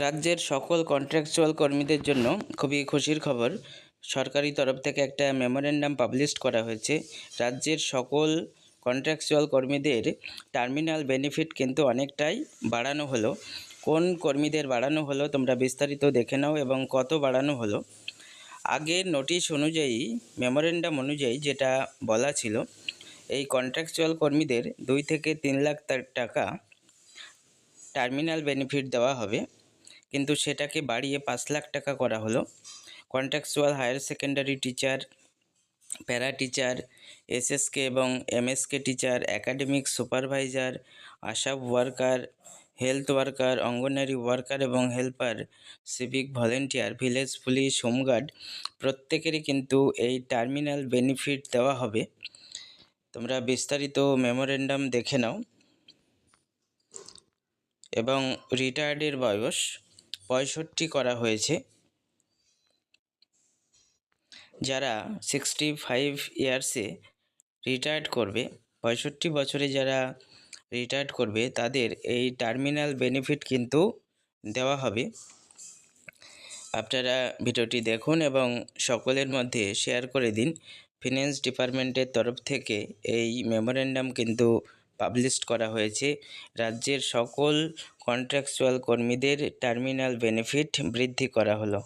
রাজ্যের সকল কন্ট্রাকচুয়াল কর্মীদের জন্য খুবই খুশির খবর। সরকারি তরফ থেকে একটা মেমোরেন্ডাম পাবলিশ করা হয়েছে। রাজ্যের সকল কন্ট্রাকচুয়াল কর্মীদের টার্মিনাল বেনিফিট কিন্তু অনেকটাই বাড়ানো হলো। কোন কর্মীদের বাড়ানো হলো তোমরা বিস্তারিত দেখে নাও এবং কত বাড়ানো হলো। আগের নোটিশ অনুযায়ী মেমোরেন্ডাম অনুযায়ী যেটা বলা ছিল, এই কন্ট্রাকচুয়াল কর্মীদের দুই থেকে তিন লাখ টাকা টার্মিনাল বেনিফিট দেওয়া হবে। কিন্তু সেটাকে বাড়িয়ে পাঁচ লাখ টাকা করা হলো। Contractual higher secondary teacher para teacher SSK এবং MSK teacher academic supervisor ASHA worker health worker anganwadi worker এবং helper civic volunteer village police home guard প্রত্যেকেরই কিন্তু এই টার্মিনাল বেনিফিট দেওয়া হবে। তোমরা বিস্তারিত মেমোরেন্ডাম দেখে নাও। এবং রিটায়ার্ডের বয়স পঁয়ষট্টি করা হয়েছে। যারা সিক্সটি ফাইভ ইয়ার্সে রিটায়ার্ড করবে, পঁয়ষট্টি বছরে যারা রিটায়ার্ড করবে, তাদের এই টার্মিনাল বেনিফিট কিন্তু দেওয়া হবে। আপনারা ভিডিওটি দেখুন এবং সকলের মধ্যে শেয়ার করে দিন। ফিনান্স ডিপার্টমেন্টের তরফ থেকে এই মেমোরেন্ডাম কিন্তু পাবলিশ করা হয়েছে। রাজ্যের সকল কন্ট্রাকচুয়াল কর্মীদের টার্মিনাল বেনিফিট বৃদ্ধি করা হলো।